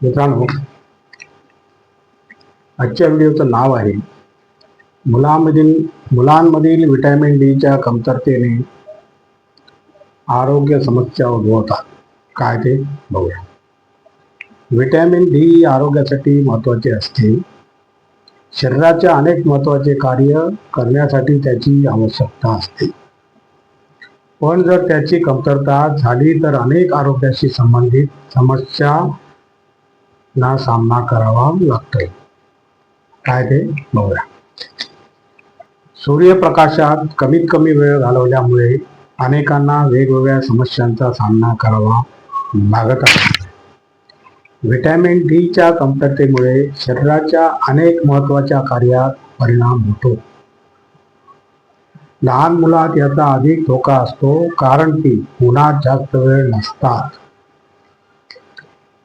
मित्रांनो आजच्या व्हिडिओचं नाव आहे मुलांमधील मुलांमधील व्हिटॅमिन डीच्या कमतरतेने आरोग्य समस्या उद्भवतात. काय ते बघूया. व्हिटॅमिन डी आरोग्यासाठी महत्त्वाचे असते. शरीराच्या अनेक महत्त्वाचे कार्य करण्यासाठी त्याची आवश्यकता असते. पण जर त्याची कमतरता झाली तर अनेक आरोग्याशी संबंधित समस्या ला सामना करावा लागतोय. काय ते? बघूया. सूर्यप्रकाशात कमीत कमी वेळ घालवल्यामुळे अनेकांना वेगवेगळ्या समस्यांचा सामना करावा लागत आहे व्हिटॅमिन डीच्या कमतरतेमुळे शरीराच्या अनेक महत्त्वाच्या कार्यात परिणाम होतो. लहान मुलात याचा अधिक धोका असतो कारण की उन्हात जास्त वेळ नसतात.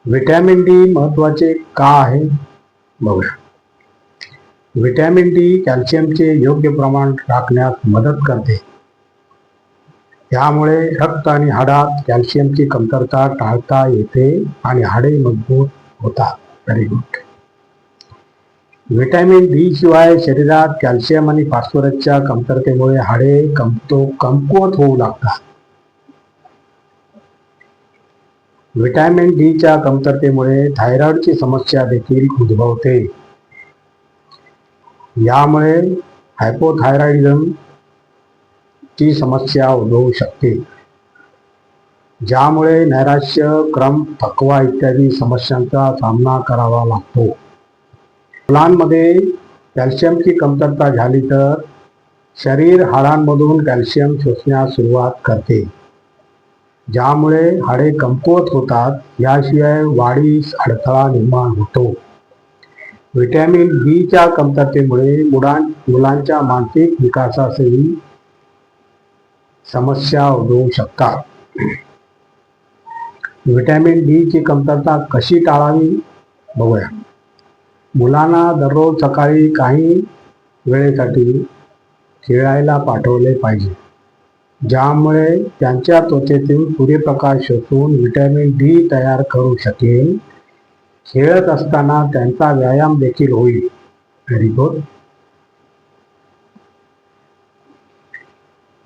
व्हिटॅमिन डी महत्त्वाचे का आहे? बघूया. व्हिटॅमिन डी कॅल्शियमचे योग्य प्रमाण राखण्यात मदत करते. यामुळे रक्त आणि हाडात कॅल्शियमची कमतरता टाळता येते आणि हाडे मजबूत होतात. व्हेरी गुड व्हिटॅमिन डी शिवाय शरीरात कॅल्शियम आणि फॉस्फरसच्या कमतरतेमुळे हाडे कमतो कमकुवत होऊ लागतात. व्हिटॅमिन डीच्या कमतरतेमुळे थायरॉइडची समस्या देखील उद्भवते. यामुळे हायपोथायरॉइडिझम ची समस्या उद्भवू शकते. ज्यामुळे नैराश्य क्रम थकवा इत्यादी समस्यांचा सामना करावा लागतो. मुलांमध्ये कॅल्शियमची कमतरता झाली तर शरीर हाडांमधून कॅल्शियम शोषण्यास सुरुवात करते. ज्यामुळे हाडे कमकुवत होतात याशिवाय वाढीस अडथळा निर्माण होतो. व्हिटॅमिन बीच्या कमतरतेमुळे मुलां मुलांच्या मानसिक विकासासही समस्या उद्भवू शकतात. व्हिटॅमिन डी ची कमतरता कशी टाळावी? बघूया. मुलांना दररोज सकाळी काही वेळेसाठी खेळायला पाठवले पाहिजे. ज्यामुळे त्यांच्या त्वचेतील सूर्यप्रकाश शोषून व्हिटॅमिन डी तयार करू शकेल. खेळत असताना त्यांचा व्यायाम देखील होईल. व्हेरी गुड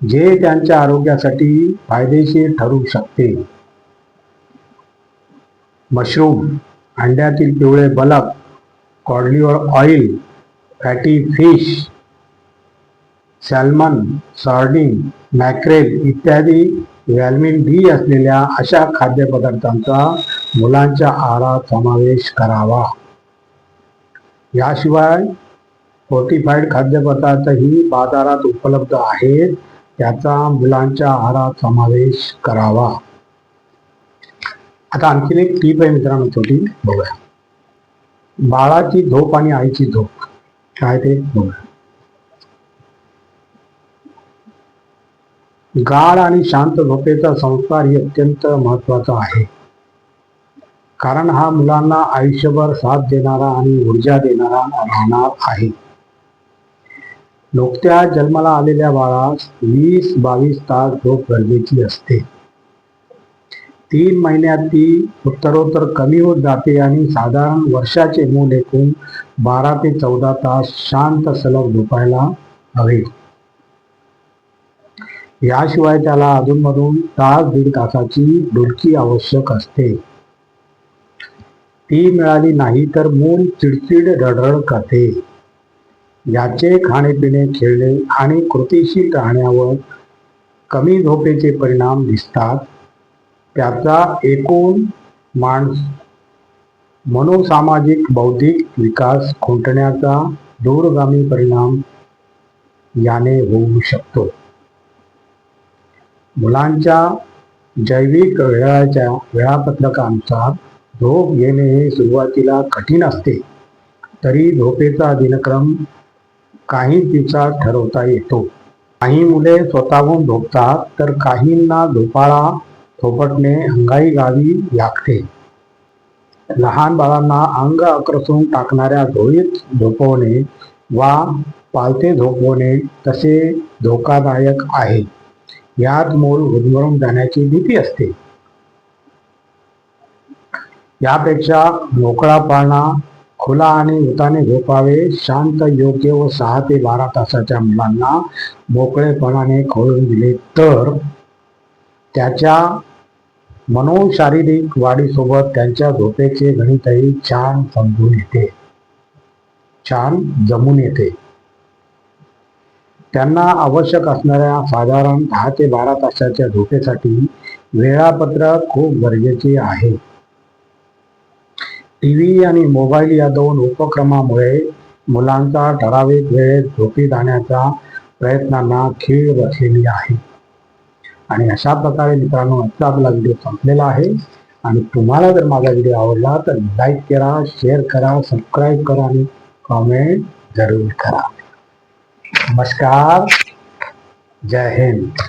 जे त्यांच्या आरोग्यासाठी फायदेशीर ठरू शकते. मशरूम अंड्यातील पिवळे बलक cod liver oil fatty fish salmon sardine mackerel इत्यादी व्हॅल्मिन डी असलेल्या अशा खाद्यपदार्थांचा मुलांच्या आहारात समावेश करावा. याशिवाय फोर्टिफाईड खाद्यपदार्थही बाजारात उपलब्ध आहेत त्याचा मुलांच्या आहारात समावेश करावा. आता आणखीन एक टीप आहे मित्रांनो छोटी बघूया. बाळाची झोप आणि आईची झोप. काय ते? बघूया. गाढ आणि शांत झोपेचा संस्कार ही अत्यंत महत्त्वाचा आहे. कारण हा मुलांना आयुष्यभर साथ देणारा आणि ऊर्जा देणारा राहणार आहे. नुकत्या जन्माला आलेल्या बाळास वीस बावीस तास झोप गरजेची असते. तीन महिन्यात ती उत्तरोत्तर कमी होत जाते आणि साधारण वर्षाचे मूल एकूण बारा ते चौदा तास शांत सलग झोपायला हवे. याशिवाय त्याला अधूनमधून तास दीड तासाची डुलकी आवश्यक असते. ती मिळाली नाही तर मूल चिडचिड रडरड करते. याचे खाणेपिणे खेळणे आणि कृतीशील राहण्यावर कमी झोपेचे परिणाम दिसतात. त्याचा एकूण माणस मनोसामाजिक बौद्धिक विकास खुंटण्याचा दूरगामी परिणाम याने होऊ शकतो. मुलांच्या जैविक वेळाच्या वेळापत्रकानुसार झोप घेणे हे सुरुवातीला कठीण असते. तरी झोपेचा दिनक्रम काही दिवसात ठरवता येतो. काही मुले स्वतःहून झोपतात तर काहींना झोपाळा थोपटणे अंगाई गावी लागते. लहान बाळांना अंग आक्रसून टाकणाऱ्या झोळीत झोपवणे वा पालते झोपवणे तसे धोकादायक आहे. यात मूल गुदमरून जाण्याची भीती असते. यापेक्षा मोकळा पाळणा खुला आणि उताने झोपावे शांत योग्य व सहा ते बारा तासाच्या मुलांना मोकळेपणाने खोळून दिले तर त्याच्या मनोशारीरिक वाढीसोबत त्यांच्या झोपेचे गणितही छान समजून येते. छान जमून येते. त्यांना आवश्यक असणाऱ्या साधारण दहा ते बारा तासाच्या झोपेसाठी वेळापत्रक खूप गरजेचे आहे. टी व्ही आणि मोबाईल या दोन उपक्रमामुळे मुलांचा ठराविक वेळेत झोपी जाण्याचा प्रयत्नांना खीळ बसलेली आहे. आणि अशा प्रकारे मित्रांनो आजचा आपला व्हिडिओ संपलेला आहे. आणि तुम्हाला जर माझा व्हिडिओ आवडला तर लाईक करा शेअर करा सबस्क्राईब करा आणि कॉमेंट जरूर करा. नमस्कार जय हिंद।